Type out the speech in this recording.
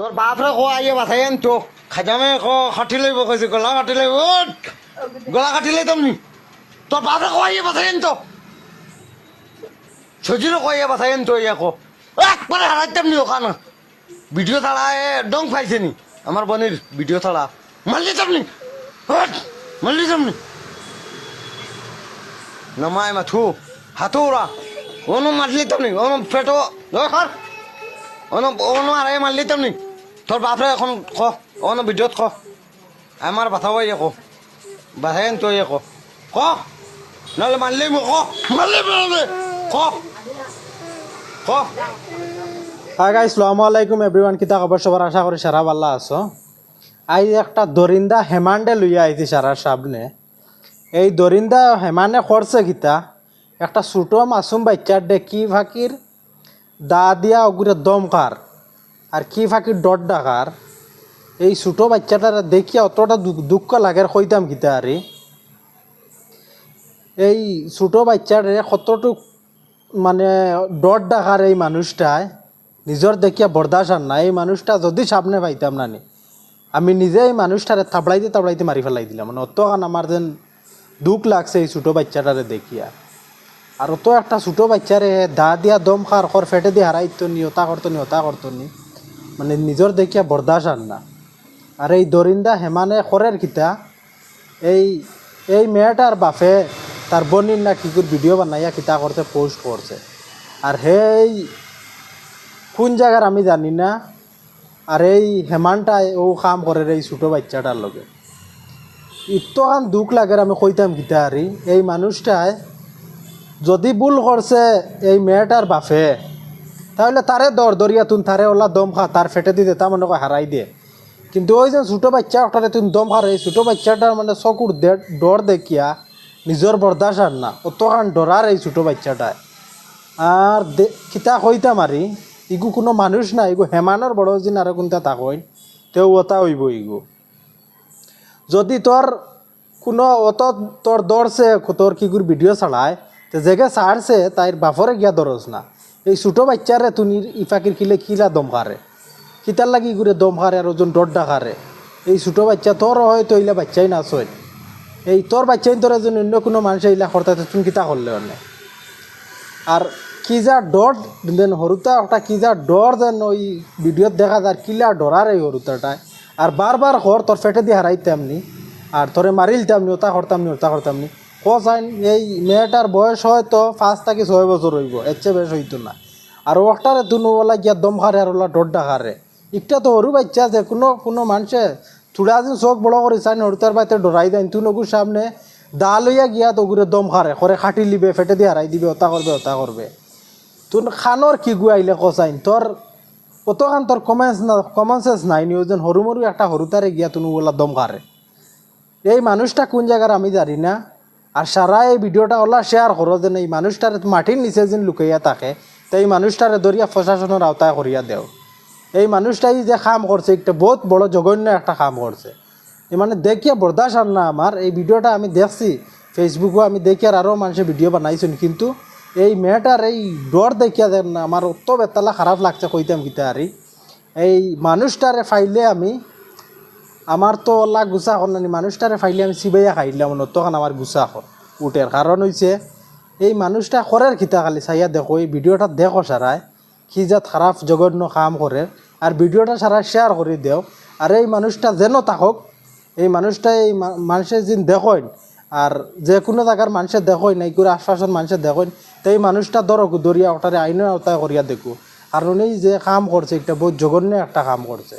তোর বাপরে কো আইয়ে বাথাই আন তো খাজামে কো খাটি লইব কইছে গলা কাটি লইব। গলা কাটি লই তুমি তোর বাপরে কো আইয়ে বাথাই আন তো সজিরও কো আইয়ে বাথাই আন তো ইয়া কো একবারে হারাইতাম নি ওখানে ভিডিও ছাড়া এ ডং পাইছে নি? আমার বোনের ভিডিও ছাড়া মারলি তুমি উঠ, মারলি তুমি নমায় মাথু হাতুরা অনু মারলি তুমি অনু দরকার অনু অনু আরে মারলি তুমি তোর বাপরে এখন ক অনু ভিডিওত ক। আমার বাথা বই ক বাথাই তো ইয়ে ক। ক নহলে মারলি মোক ক। মারলি ক। ক। হাই গাইস সালামু আলাইকুম এভরিওয়ান কিতা খবর সবার আশা করি সারা ভালো আছো। আই একটা দরিন্দা হেমান্ডে লইয়া আইছি সারার সামনে। এই দরিন্দা হেমানে করছে কিতা? একটা ছোটো মাসুম বাচ্চার ডে কি ফাঁকির দা দিয়া ওগুলো দমকার আর কি ফাঁকির ডট ডাকার? এই ছোটো বাচ্চাটার দেখিয়া অতটা দুঃখ লাগে কইতাম কিতা আরে এই ছোটো বাচ্চারে কতটুক মানে ডট ডাকার এই মানুষটায় নিজর দেখিয়া বরদাস্ত আর না এই মানুষটা যদি সামনে পাইতাম না আমি নিজে এই মানুষটারে থাবড়াইতে থাবড়াইতে মারি ফেলাই দিলাম। মানে অত অতখান আমার যেন দুঃখ লাগছে এই ছোটো বাচ্চাটারে দেখিয়া। আর অত একটা ছোটো বাচ্চারে দা দিয়া দম খার খর ফেটে দিয়ে হারাইতো নি ওতা করতো নি মানে নিজর দেখিয়া বরদাস্ত আর না। আর এই দরিন্দা হেমানে খরের কিতা, এই এই মেয়েটার বাপে তার বনির না কি করে ভিডিও বানাইয়া কিতা করছে পোস্ট করছে আর সেই কোন জায়গার আমি জানি না আর এই হেমানটাই ও কাম করে এই ছোটো বাচ্চাটার লগে। ইতখান দুঃখ লাগে আমি কইতাম গীতা আরি এই মানুষটায় যদি ভুল করছে এই মেয়েটার বাপে তাহলে তারে দর দরিয়া তুন, তারে ওলা দম খা, তার ফেটে দিতে তা মনে করে হারাই দিয়ে। কিন্তু ওই যে ছোটো বাচ্চা ওটারে তুই দম খার এই ছোটো বাচ্চাটার মানে চকুর ডর দেখিয়া নিজর বরদাস্ত আর না অতখান ডরার এই ছোটো বাচ্চাটায়। আর কিতা কইতাম আরি ইগু কোনো মানুষ না, ইগু হেমানোর বড় দিন আর কোনটা তা কইন, তেও ওটা হইব ইগু। যদি তোর কোনো অত তোর দৌড়ছে তোর কি ভিডিও ছাড়ায় তো জেগে ছাড়ছে তাইর বাপরে গিয়া দরস না। এই ছোটো বাচ্চারে তুমি ইফাকির কিলে কিলা দম খারে কিতার লাগি করে দম খারে আর ওজন ডর ডাকারে এই ছোটো বাচ্চা তোর হয়তো ইলা বাচ্চাই না চল এই তোর বাচ্চাই তোর এজন অন্য কোনো মানুষ ইলা করতে তুমি কিতা করলে অন্য আর কি যা ডর দেন হরুতা একটা কি যা ডর যেন ওই ভিডিওত দেখা যায় কিলা ডরার এই হরুতাটায় আর বারবার কর তোর ফেটে দিয়ে হারাইতাম নি আর তোরে মারিলতাম নি ওটা করতাম নি ওটা করতাম নি কসাইন এই মেয়েটার বয়স হয়তো পাঁচ থেকে ছয় বছর হইব, এর চেয়ে বেশ হইতো না। আর ওটারে তুনু ওলা গিয়া দম খারে আর ওলা ডর ডাকারে। একটা তো হরু বাচ্চা যে কোনো কোনো মানুষে চূড়া দিন চোখ বড় করে চাই হরুতার বাড়িতে ডরাই দেন তুই নগুর সামনে দা লইয়া গিয়া তো ওগুলো দম খারে করে খাটি লিবে, ফেটে দিয়ে হারাই দিবে ওটা করবে ওটা করবে। তোর খানোর কি গুয়াইলে কসাইন তোর কতখান তোর কমেন্স না কমন নাই নি ওজন হরু মরু একটা হরুতারে গিয়া তুমি ওলা দম খারে এই মানুষটা কোন জায়গার আমি জানি না। আর সারা এই ভিডিওটা ওলা শেয়ার করো যেন এই মানুষটারে মাটির নিচে যেন লুকাইয়া থাকে, তো এই মানুষটারে দরিয়া প্রশাসনের আওতায় করিয়া দেও। এই মানুষটাই যে কাম করছে, একটা বহুত বড় জঘন্য একটা কাম করছে। মানে দেখিয়া বরদাস্ত আর না আমার, এই ভিডিওটা আমি দেখছি ফেসবুকও আমি দেখি আর আরও মানুষের ভিডিও বানাইছেন, কিন্তু এই মেয়েটার এই ডর দেখিয়া দেন না আমার অত বেতালা খারাপ লাগছে কইতাম গীতা আরি এই মানুষটারে ফাইলে আমি আমার তো ওলা গুছা কর নানি, মানুষটারে ফাইলে আমি চিবাইয়া খাইলাম তখন আমার গুছা কর উঠের কারণ হইছে এই মানুষটা করের খিতা খালি চাইয়া দেখো, এই ভিডিওটা দেখো সারাই কি যা খারাপ জঘন্য কাম করে আর ভিডিওটা সারা শেয়ার করে দেও আর এই মানুষটা যেন থাকক, এই মানুষটা এই মানুষের যিন দেখেন আর যে কোনো জায়গার মানুষের দেখেন এই করে আশপাশের মানুষের দেখেন তো এই মানুষটা ধরক দরিয়া ওটারে আইনের আওতায় করিয়া দেখো। কারণ এই যে কাম করছে এটা বহুত জঘন্য একটা কাম করছে